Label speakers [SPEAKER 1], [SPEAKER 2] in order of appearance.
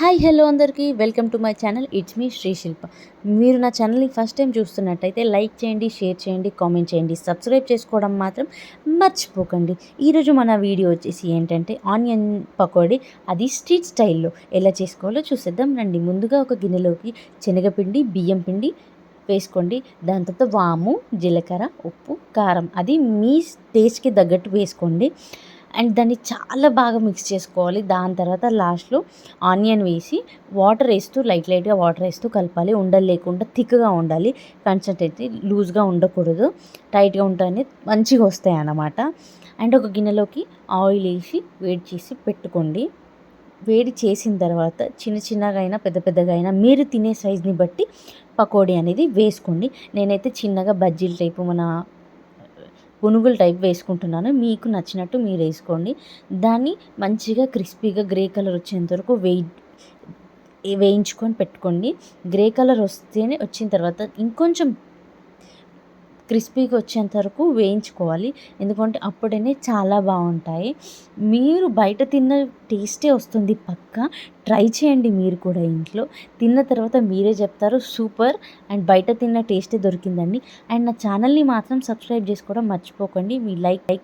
[SPEAKER 1] Hi hello అందరికీ. Welcome to my channel. It's me Srishilpa మీరు నా ఛానల్ని ఫస్ట్ టైం చూస్తున్నట్టయితే లైక్ చేయండి షేర్ చేయండి కామెంట్ చేయండి సబ్స్క్రైబ్ చేసుకోవడం మాత్రం మర్చిపోకండి. ఈరోజు మన వీడియో వచ్చేసి ఏంటంటే ఆనియన్ పకోడీ. అది స్ట్రీట్ స్టైల్లో ఎలా చేసుకోవాలో చూసేద్దాం. రండి ముందుగా ఒక గిన్నెలోకి శనగపిండి బియ్యం పిండి వేసుకోండి. దాని తర్వాత వాము జీలకర్ర ఉప్పు కారం. అది మీ టేస్ట్కి తగ్గట్టు వేసుకోండి. అండ్ దాన్ని చాలా బాగా మిక్స్ చేసుకోవాలి. దాని తర్వాత లాస్ట్లో ఆనియన్ వేసి వాటర్ వేస్తూ లైట్ లైట్గా వాటర్ వేస్తూ కలపాలి. ఉండలు లేకుండా థిక్గా ఉండాలి. కన్సంట్రేట్ లూజ్గా ఉండకూడదు. టైట్గా ఉంటేనే మంచిగా వస్తాయి అన్నమాట. అండ్ ఒక గిన్నెలోకి ఆయిల్ వేసి వేడి చేసి పెట్టుకోండి. వేడి చేసిన తర్వాత చిన్న చిన్నగా అయినా పెద్ద పెద్దగా అయినా మీరు తినే సైజ్ని బట్టి పకోడీ అనేది వేసుకోండి. నేనైతే చిన్నగా బజ్జీల టైపు మన పునుగుల టైప్ వేసుకుంటున్నాను. మీకు నచ్చినట్టు మీరు వేసుకోండి. దాన్ని మంచిగా క్రిస్పీగా గ్రే కలర్ వచ్చేంత వరకు వేయి వేయించుకొని పెట్టుకోండి. గ్రే కలర్ వస్తేనే వచ్చిన తర్వాత ఇంకొంచెం క్రిస్పీగా వచ్చేంత వరకు వేయించుకోవాలి. ఎందుకంటే అప్పుడనే చాలా బాగుంటాయి. మీరు బయట తిన్న టేస్టే వస్తుంది పక్క. ట్రై చేయండి మీరు కూడా ఇంట్లో. తిన్న తర్వాత మీరే చెప్తారు సూపర్! అండ్ బయట తిన్న టేస్టే దొరికిందండి. అండ్ నా ఛానల్ని మాత్రం సబ్స్క్రైబ్ చేసుకోవడం మర్చిపోకండి. మీ లైక్ లైక్